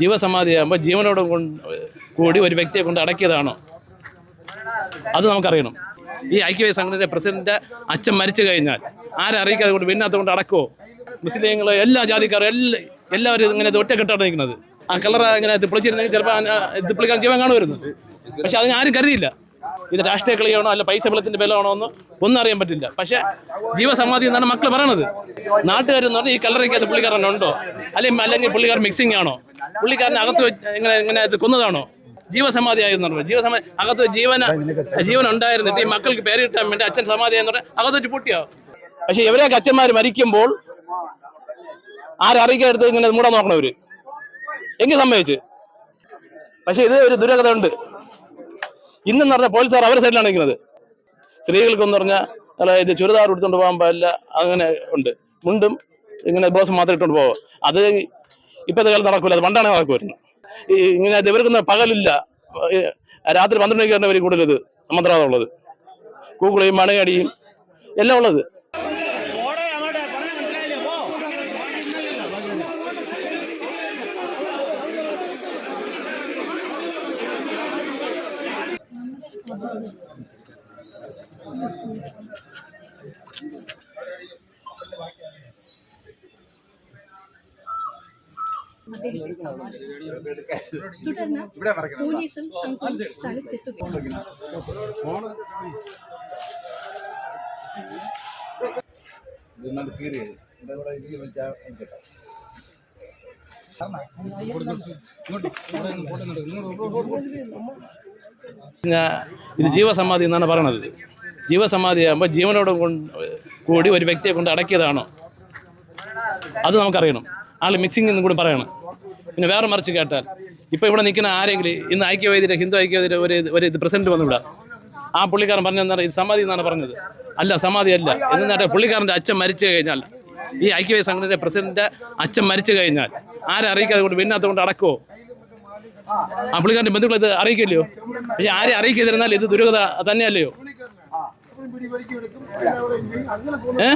ജീവസമാധിയാകുമ്പോൾ ജീവനോട് കൂടി ഒരു വ്യക്തിയെ കൊണ്ട് അടക്കിയതാണോ? അത് നമുക്കറിയണം. ഈ ഐക്യവേദ സംഘടനയുടെ പ്രസിഡന്റ് അച്ഛൻ മരിച്ചു കഴിഞ്ഞാൽ ആരെ അറിയിക്കാതെ കൊണ്ട് പിന്നെ കൊണ്ട് അടക്കോ മുസ്ലിങ്ങൾ എല്ലാ ജാതിക്കാരും എല്ലാ എല്ലാവരും ഇങ്ങനെ ഒറ്റക്കെട്ടാണ് നിൽക്കുന്നത്. ആ കളർ ഇങ്ങനെ തിപ്പിളിച്ചിരുന്നെങ്കിൽ ചിലപ്പോൾ തിപ്പിളിക്കാൻ ജീവൻ കാണുമായിരുന്നു. പക്ഷെ അതിന് ആരും കരുതിയില്ല. ഇത് രാഷ്ട്രീയ കളിയാണോ അല്ല പൈസ വെള്ളത്തിന്റെ ബലമാണോ എന്ന് ഒന്നും അറിയാൻ പറ്റില്ല. പക്ഷെ ജീവസമാധി എന്നാണ് മക്കൾ പറയണത്. നാട്ടുകാരെന്ന് പറഞ്ഞാൽ ഈ കളറിക്കകത്ത് പുള്ളിക്കാരൻ ഉണ്ടോ? അല്ലെങ്കിൽ അല്ലെങ്കിൽ പുള്ളിക്കാരൻ മിക്സിംഗ് ആണോ? പുള്ളിക്കാരനെ അകത്ത് ഇങ്ങനെ ഇങ്ങനെ കൊന്നതാണോ? ജീവസമാധി ആയിരുന്നു പറഞ്ഞു ജീവസമാധി അകത്ത് ജീവന ജീവൻ ഉണ്ടായിരുന്നിട്ട് ഈ മക്കൾക്ക് പേര് കിട്ടാൻ വേണ്ടി അച്ഛൻ സമാധി എന്ന് പറഞ്ഞാൽ അകത്ത് വെച്ച് പൊട്ടിയോ? പക്ഷെ ഇവരെയൊക്കെ അച്ഛന്മാർ മരിക്കുമ്പോൾ ആരറിയിക്കാൻ എടുത്ത് ഇങ്ങനെ മൂടാൻ നോക്കണവര്. എങ്കിൽ സംഭവിച്ച് പക്ഷെ ഇത് ഒരു ദുരകഥ ഉണ്ട് ഇന്നെന്ന് പറഞ്ഞാൽ പോലീസുകാർ അവരുടെ സൈഡിലാണ് നിൽക്കുന്നത്. സ്ത്രീകൾക്കെന്ന് പറഞ്ഞാൽ അതായത് ചുരിദാർ എടുത്തുകൊണ്ട് പോകാൻ പാടില്ല അങ്ങനെ ഉണ്ട്. മുണ്ടും ഇങ്ങനെ ബ്ലൗസ് മാത്രം ഇട്ടുകൊണ്ട് പോകും അത് ഇപ്പോഴത്തെ കാലത്ത് നടക്കൂല അത് പണ്ടാണ് നടക്കുമായിരുന്നു ഈ ഇങ്ങനെ ഇവർക്കൊന്നും പകലില്ല. രാത്രി പന്ത്രണ്ട് മണിക്ക് തന്നെ കൂടുതലത് ഇത് മന്ത്രവാദം ഉള്ളത്. കൂക്കുളിയും മണയടിയും എല്ലാം ഉള്ളത്. തുടർന്ന് പോലീസും സംഘവും സ്ഥലത്തെത്തുകയും ഞാൻ ഇത് ജീവസമാധി എന്നാണ് പറയണത്. ജീവസമാധി ആകുമ്പോൾ ജീവനോട് കൂടി ഒരു വ്യക്തിയെ കൊണ്ട് അടക്കിയതാണോ? അത് നമുക്കറിയണം. ആൾ മിക്സിംഗ് എന്നും കൂടി പറയണം. പിന്നെ വേറെ മറിച്ച് കേട്ടാൽ ഇപ്പോൾ ഇവിടെ നിൽക്കുന്ന ആരെങ്കിലും ഇന്ന് ഐക്യവേദിയുടെ ഹിന്ദു ഐക്യവേദിയുടെ ഒരു ഒരു ഇത് പ്രസിഡന്റ് വന്നു ഇവിടെ ആ പുള്ളിക്കാരൻ പറഞ്ഞാൽ ഇത് സമാധി എന്നാണ് പറഞ്ഞത്. അല്ല സമാധി അല്ല. എന്നിട്ട് പുള്ളിക്കാരന്റെ അച്ഛൻ മരിച്ചു കഴിഞ്ഞാൽ ഈ ഐക്യവേദി സംഘടനയുടെ പ്രസിഡന്റ് അച്ഛൻ മരിച്ചു കഴിഞ്ഞാൽ ആരെ അറിയിക്കാതെ കൊണ്ട് പിന്നെ കൊണ്ട് അടക്കോ ആ പുള്ളിക്കാരന്റെ ബന്ധുക്കൾ ഇത് അറിയിക്കില്ലയോ പക്ഷെ ആരെ അറിയിക്കാതിരുന്നാൽ ഇത് ദുരൂഹത തന്നെയല്ലയോ? ഏ?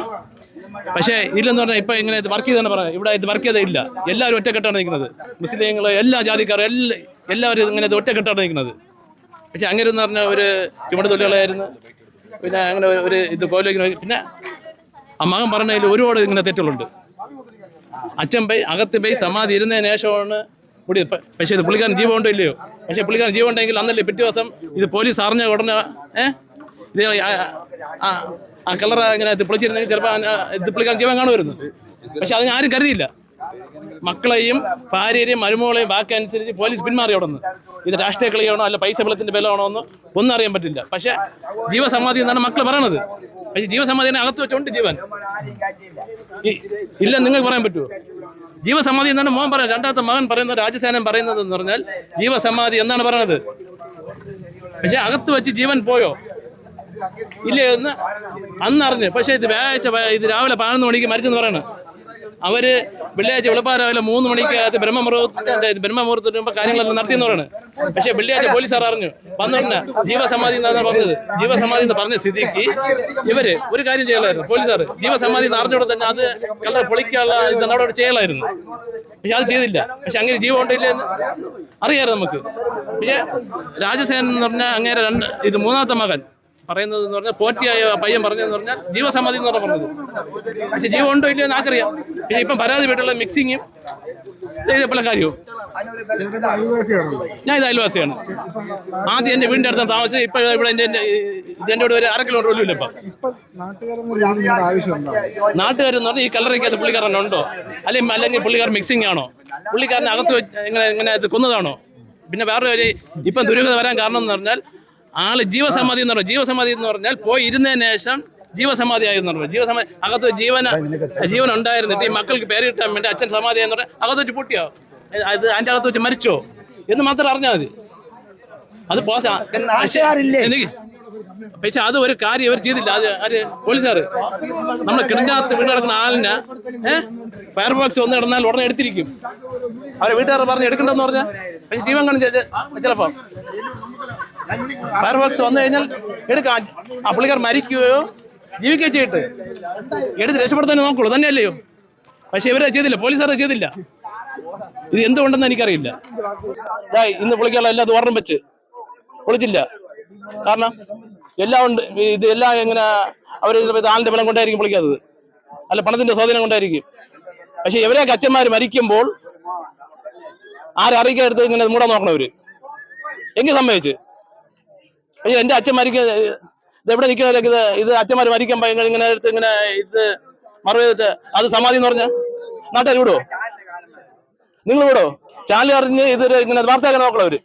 പക്ഷേ ഇല്ലെന്ന് പറഞ്ഞാൽ ഇപ്പൊ ഇങ്ങനെ വർക്ക് ചെയ്തെന്ന് പറഞ്ഞാൽ ഇവിടെ ഇത് വർക്ക് ചെയ്തേ ഇല്ല എല്ലാവരും ഒറ്റക്കെട്ടാണ് നിൽക്കുന്നത്. മുസ്ലിങ്ങൾ എല്ലാ ജാതിക്കാരും എല്ലാ എല്ലാവരും ഇങ്ങനെ ഒറ്റക്കെട്ടാണ് നിൽക്കുന്നത്. പക്ഷെ അങ്ങനെ എന്ന് പറഞ്ഞ ഒരു ചുമട് തൊഴിലാളിയായിരുന്നു. പിന്നെ അങ്ങനെ ഒരു ഇത് പോലെ പിന്നെ ആ മകൻ പറഞ്ഞതിൽ ഒരുപാട് ഇങ്ങനെ തെറ്റുകളുണ്ട്. അച്ഛൻ പോയി അകത്ത് പോയി സമാധി ഇരുന്നതിന് ശേഷമാണ് കൂടി പക്ഷേ ഇത് പുള്ളിക്കാരൻ ജീവമുണ്ടോ ഇല്ലയോ? പക്ഷേ പുള്ളിക്കാരൻ ജീവമുണ്ടെങ്കിൽ അന്നല്ലേ പിറ്റേ ദിവസം ഇത് പോലീസ് അറിഞ്ഞ ഉടനെ ഏഹ് ഇത് ആ- കളർ ഇങ്ങനെ തിപ്പിളിച്ചിരുന്നെങ്കിൽ ചിലപ്പോൾ ഇത് പുള്ളിക്കാരൻ ജീവൻ കാണുമായിരുന്നു. പക്ഷെ അതിന് ആരും കരുതിയില്ല. മക്കളെയും ഭാര്യയെയും മരുമകളെയും ബാക്കി അനുസരിച്ച് പോലീസ് പിന്മാറി അവിടെ നിന്ന് ഇത് രാഷ്ട്രീയ കളിയാണോ അല്ല പൈസ ബലത്തിന്റെ ബലമാണോ എന്ന് ഒന്നും അറിയാൻ പറ്റില്ല. പക്ഷെ ജീവസമാധി എന്നാണ് മക്കൾ പറയണത്. പക്ഷെ ജീവസമാധിനെ അകത്ത് വെച്ചോണ്ട് ജീവൻ. ഇല്ല നിങ്ങൾക്ക് പറയാൻ പറ്റുമോ ജീവസമാധി എന്നാണ് മോഹൻ പറയുന്നത്. രണ്ടാമത്തെ മകൻ പറയുന്നത് രാജസേനൻ പറയുന്നത് എന്ന് പറഞ്ഞാൽ ജീവസമാധി എന്നാണ് പറയുന്നത്. പക്ഷെ അകത്ത് വെച്ച് ജീവൻ പോയോ? ഇല്ലേ എന്ന് അന്നറിഞ്ഞ്. പക്ഷേ ഇത് വ്യാഴാഴ്ച ഇത് രാവിലെ പതിനൊന്ന് മണിക്ക് മരിച്ചെന്ന് പറയണം. അവർ വെള്ളിയാഴ്ച വെളുപ്പാ രാവിലെ മൂന്ന് മണിക്ക് അകത്ത് ബ്രഹ്മമുഹൂർത്തത്തിന്റെ ബ്രഹ്മമുഹൂർത്തത്തിന് മുമ്പ് കാര്യങ്ങളെല്ലാം നടത്തിയെന്ന് പറയുന്നത് പക്ഷേ വെള്ളിയാഴ്ച പോലീസ് സാർ അറിഞ്ഞു. വന്നോണ്ട് ജീവസമാധി എന്നാണ് പറഞ്ഞത്. ജീവസമാധി എന്ന് പറഞ്ഞ സ്ഥിതിക്ക് ഇവർ ഒരു കാര്യം ചെയ്യലായിരുന്നു. പോലീസ് സാർ ജീവസമാധി എന്ന് അറിഞ്ഞോടെ തന്നെ അത് കളർ പൊളിക്കാനുള്ള ഇത് നടപടി ചെയ്യലായിരുന്നു. പക്ഷെ അത് ചെയ്തില്ല. പക്ഷെ അങ്ങനെ ജീവൻ ഉണ്ടില്ല എന്ന് നമുക്ക്. പക്ഷേ രാജസേനൻ എന്ന് പറഞ്ഞാൽ അങ്ങനെ രണ്ട് ഇത് മൂന്നാമത്തെ മകൻ പറയുന്നത് എന്ന് പറഞ്ഞാൽ പോറ്റിയായ പയ്യൻ പറഞ്ഞതെന്ന് പറഞ്ഞാൽ ജീവസമ്മതി എന്ന് പറഞ്ഞാൽ പറഞ്ഞത്. പക്ഷെ ജീവ ഉണ്ടോ ഇല്ലയോ എന്ന് ആർക്കറിയാം. പക്ഷെ ഇപ്പം പരാതി വീട്ടുള്ള മിക്സിങ്ങും ചെയ്തപ്പോഴുള്ള കാര്യവും. ഞാൻ ഇത് അയൽവാസിയാണ്. ആദ്യം എന്റെ വീടിന്റെ അടുത്താണ് താമസിച്ചത് ഇപ്പം ഇവിടെ എന്റെ ഇതെന്റെ ഇവിടെ ഒരു അര കിലോമീറ്റർ പോലും ഇല്ല ഇപ്പം. നാട്ടുകാരൊന്നും പറഞ്ഞാൽ ഈ കളറിക്കകത്ത് പുള്ളിക്കാരൻ ഉണ്ടോ? അല്ലെങ്കിൽ അല്ലെങ്കിൽ പുള്ളിക്കാരൻ മിക്സിംഗ് ആണോ? പുള്ളിക്കാരൻ അകത്ത് ഇങ്ങനെ ഇങ്ങനെ കൊന്നതാണോ? പിന്നെ വേറെ ഒരു ഇപ്പം ദുരൂഹത വരാൻ കാരണം എന്ന് പറഞ്ഞാൽ ആൾ ജീവസമാധി എന്ന് പറഞ്ഞാൽ ജീവസമാധി എന്ന് പറഞ്ഞാൽ പോയി ഇരുന്നതിന് ശേഷം ജീവസമാധി ആയിരുന്നു എന്ന് പറഞ്ഞു. ജീവസമാധി അകത്ത് ജീവന ജീവൻ ഉണ്ടായിരുന്നിട്ട് ഈ മക്കൾക്ക് പേരിട്ടാൻ വേണ്ടി അച്ഛൻ സമാധി എന്ന് പറഞ്ഞാൽ അകത്ത് വെച്ച് പൊട്ടിയോ? അത് അതിന്റെ അകത്ത് വെച്ച് മരിച്ചോ? എന്ന് മാത്രം അറിഞ്ഞാൽ മതി. അത് പക്ഷെ അത് ഒരു കാര്യം ഇവർ ചെയ്തില്ല. അത് ആര്? പോലീസുകാർ നമ്മൾ കിടങ്ങാത്ത് വീട് കിടക്കുന്ന ആളിനെ ഏഹ് ഫയർ ബോക്സ് വന്ന് കിടന്നാൽ ഉടനെ എടുത്തിരിക്കും. അവരെ വീട്ടുകാർ പറഞ്ഞ് എടുക്കണ്ടെന്ന് പറഞ്ഞാൽ പക്ഷെ ജീവൻ കാണിച്ചു ചിലപ്പം. ഫയർ ബോക്സ് വന്നു കഴിഞ്ഞാൽ എടുക്കാം. ആ പുള്ളിക്കാർ മരിക്കുകയോ ജീവിക്കുകയോ ചെയ്തിട്ട് എടുത്ത് രക്ഷപ്പെടുത്താൻ നോക്കുള്ളൂ. തന്നെയല്ലയോ? പക്ഷെ ഇവരെ ചെയ്തില്ല. പോലീസുകാരെ ചെയ്തില്ല. ഇത് എന്തുകൊണ്ടെന്ന് എനിക്കറിയില്ല. ഇന്ന് പൊളിക്കാനുള്ള എല്ലാ ദ്വാരം വെച്ച് പൊളിച്ചില്ല. കാരണം എല്ലാം ഉണ്ട്. ഇത് എല്ലാം എങ്ങനെ അവർ ആളിന്റെ ബലം കൊണ്ടായിരിക്കും പൊളിക്കാത്തത്. അല്ല പണത്തിന്റെ സ്വാധീനം കൊണ്ടായിരിക്കും. പക്ഷെ ഇവരെയൊക്കെ അച്ഛന്മാർ മരിക്കുമ്പോൾ ആരറിയിക്കാത്ത ഇങ്ങനെ മൂടാൻ നോക്കണം അവർ എങ്കിൽ സമ്മതിച്ച്. അയ്യോ എന്റെ അച്ഛൻ മരിക്ക ഇത് എവിടെ നിൽക്കുന്നവരൊക്കെ ഇത് ഇത് അച്ഛന്മാർ മരിക്കാൻ ഭയങ്കര ഇങ്ങനെ ഇങ്ങനെ ഇത് മറവ് ചെയ്തിട്ട് അത് സമാധി എന്ന് പറഞ്ഞ? നാട്ടുകാർ വിടോ നിങ്ങൾ വിടോ ചാനൽ അറിഞ്ഞ് ഇതൊരു ഇങ്ങനെ വാർത്തയാക്കാൻ നോക്കണവര്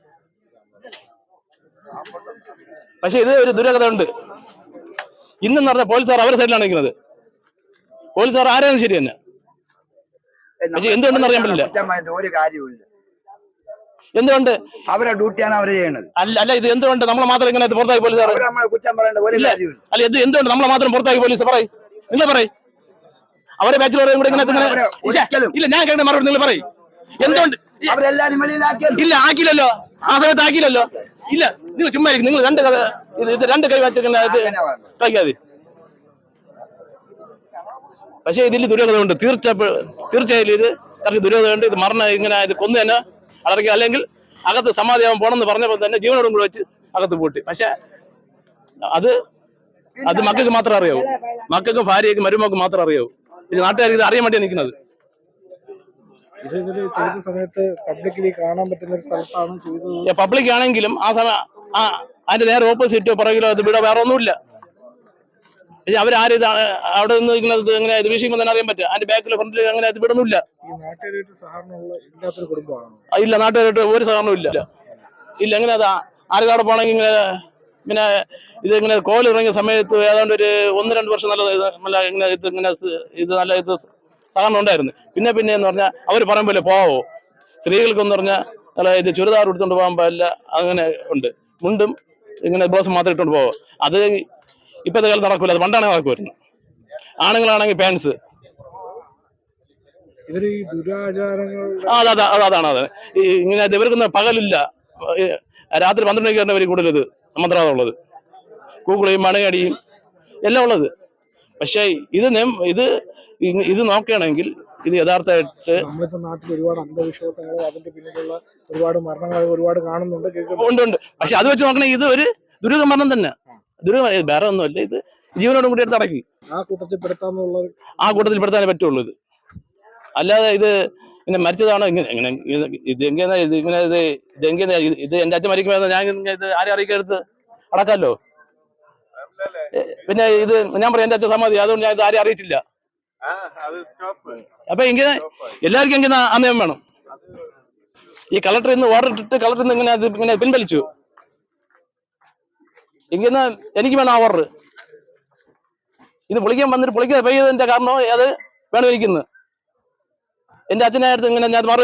പക്ഷെ ഇത് ഒരു ദുരകഥ ഉണ്ട് ഇന്നെന്ന് പറഞ്ഞ പോലീസുകാർ അവരുടെ സൈഡിലാണ് നിൽക്കുന്നത്. പോലീസുകാർ ആരായാലും ശരി തന്നെ. പക്ഷെ എന്തുകൊണ്ടെന്ന് അറിയാൻ പറ്റില്ല. ഒരു കാര്യമില്ല എന്തുകൊണ്ട്? അവരെ ഡ്യൂട്ടിയാണ് അവർ ചെയ്യുന്നത് അല്ല അല്ല ഇത് എന്തുകൊണ്ട്? നമ്മളെ മാത്രം ഇങ്ങനെ പുറത്തായി കുറ്റം പറയേണ്ട. കാര്യമില്ല അല്ല ഇത് എന്തുകൊണ്ട് നമ്മളെ മാത്രം പുറത്താക്കി പോലീസ് പറയും? നിങ്ങൾ പറയും. അവരെ ബാച്ചിലറേയും കൂടെ ഇങ്ങനെ ഇല്ല, ഞാൻ കേട്ട മറുപടി നിങ്ങൾ പറയും. എന്തുകൊണ്ട്? ഇല്ല ആക്കിയില്ലല്ലോ. ആ സമയത്ത് ആക്കിയില്ലല്ലോ. ഇല്ല നിങ്ങൾ ചുമ്മാ നിങ്ങൾ രണ്ട് കഥ ഇത് രണ്ട് കൈ വെച്ചിങ്ങനെ കഴിക്കാതെ ഇത് പക്ഷേ ഇതിൽ ദുരൂഹതയുണ്ട് തീർച്ച തീർച്ചയായും ഇത് കറക്റ്റ് ദുരൂഹതയുണ്ട് ഇത് മറന്ന ഇങ്ങനെ ഇത് കൊന്നു തന്നെ അടക്കി അല്ലെങ്കിൽ അകത്ത് സമാധിയാവാൻ പോണെന്ന് പറഞ്ഞപ്പോൾ തന്നെ ജീവനോടും കൂടെ വെച്ച് അകത്ത് പൂട്ടി. പക്ഷെ അത് അത് മക്കൾക്ക് മാത്രമേ അറിയാവൂ. മക്കൾക്കും ഭാര്യയ്ക്കും മരുമക്കും മാത്രമേ അറിയാവൂ. ഇത് നാട്ടുകാർ ഇത് അറിയാൻ വേണ്ടിയാണ് നിൽക്കുന്നത്. ഇത് ചെയ്ത സമയത്ത് കാണാൻ പറ്റുന്ന ഒരു സ്ഥലത്താണ് ചെയ്തത്. പബ്ലിക് ആണെങ്കിലും ആ സമയം ആ അതിന്റെ നേരെ ഓപ്പോസിറ്റോ പുറകിലോ അത് വീടോ വേറെ ഒന്നുമില്ല. പക്ഷെ അവരാരും ഇത് അവിടെ നിന്ന് ഇങ്ങനെ ഇത് ഇങ്ങനെ ഇത് വീശിക്കുമ്പോൾ തന്നെ അറിയാൻ പറ്റും. അതിന്റെ ബാക്കിൽ ഫ്രണ്ടിൽ അങ്ങനെ ഇത് വിടുന്നില്ല. ആ, ഇല്ല നാട്ടുകാരായിട്ട് ഒരു സഹകരണവും ഇല്ല. ഇല്ല എങ്ങനെ അത്? ആരുകാടെ പോണെങ്കിൽ ഇങ്ങനെ പിന്നെ ഇത് ഇങ്ങനെ കോൽ ഇറങ്ങിയ സമയത്ത് ഏതാണ്ട് ഒരു ഒന്ന് രണ്ട് വർഷം നല്ല ഇത് നല്ല ഇങ്ങനെ ഇത് ഇങ്ങനെ സ് ഇത് നല്ല ഇത് സഹകരണം ഉണ്ടായിരുന്നു. പിന്നെ പിന്നെ എന്ന് പറഞ്ഞാൽ അവർ പറയാൻ പോലെ പോവോ. സ്ത്രീകൾക്കെന്ന് പറഞ്ഞാൽ നല്ല ഇത് ചുരിദാർ എടുത്തുകൊണ്ട് പോകാൻ പാടില്ല അങ്ങനെ ഉണ്ട്. മുണ്ടും ഇങ്ങനെ ബ്ലൗസ് മാത്രം ഇട്ടുകൊണ്ട് പോവോ. അത് ഇപ്പോഴത്തെ കാലത്ത് നടക്കൂല. അത് പണ്ടാണ് വരുന്നത് ആണുങ്ങളാണെങ്കിൽ പാൻസ് അതാ അതാ, അതാ, അതാണ് അതെ ഇങ്ങനെ ഇവർക്ക് ഇവർക്കൊന്നും പകലില്ല. രാത്രി പന്ത്രണ്ട് മണിക്ക് തന്നെ കൂടുതൽ ഇത് മന്ത്രവാദം ഉള്ളത് കൂക്കുളിയും മണയടിയും എല്ലാം ഉള്ളത്. പക്ഷേ ഇത് ഇത് ഇത് നോക്കുകയാണെങ്കിൽ ഇത് യഥാർത്ഥമായിട്ട് നമ്മളിപ്പോ നാട്ടിൽ ഒരുപാട് അന്ധവിശ്വാസങ്ങൾ അതിന്റെ പിന്നിലുള്ള ഒരുപാട് മരണങ്ങൾ ഒരുപാട് കാണുന്നുണ്ട് ഉണ്ട് ഉണ്ട്. പക്ഷെ അത് വെച്ച് നോക്കണേ ഇത് ഒരു ദുരിത മരണം തന്നെ. ദുരിത ഇത് വേറെ ഒന്നുമല്ല ഇത് ജീവനോടും കൂടി എടുത്ത് അടക്കി. ആ കൂട്ടത്തിൽ പെടുത്താന്നുള്ള ആ കൂട്ടത്തിൽ പെടുത്താനേ പറ്റുള്ളൂ ഇത്. അല്ലാതെ ഇത് പിന്നെ മരിച്ചതാണോ? ഇങ്ങനെ ഇങ്ങനെ ഇത് ഇത് എങ്ങനെ ഇത് ഇങ്ങനെ ഇത് ഇത് എങ്ങനെ ഇത് എന്റെ അച്ഛൻ മരിക്കുമ്പോൾ ഞാൻ ഇങ്ങനെ ഇത് ആരെ അറിയിക്കരുത്. അടക്കാമല്ലോ പിന്നെ ഇത് ഞാൻ പറയാം എന്റെ അച്ഛൻ സമ്മതി അതുകൊണ്ട് ഞാൻ ഇത് ആരെയും അറിയിച്ചില്ല. അപ്പൊ ഇങ്ങനെ എല്ലാവർക്കും എങ്ങനെ ആ നിയമം വേണം. ഈ കളക്ടർ ഇന്ന് ഓർഡർ ഇട്ടിട്ട് കളക്ടർ ഇന്ന് ഇങ്ങനെ ഇങ്ങനെ പിൻവലിച്ചു. ഇങ്ങനെ എനിക്ക് വേണം ഓർഡർ ഇത് പൊളിക്കാൻ വന്നിട്ട് പൊളിക്കാതെ പെയ്യതിന്റെ കാരണം അത് വേണം എനിക്കിന്ന് എന്റെ അച്ഛനായിരുന്നു ഇങ്ങനെ ഞാൻ മറു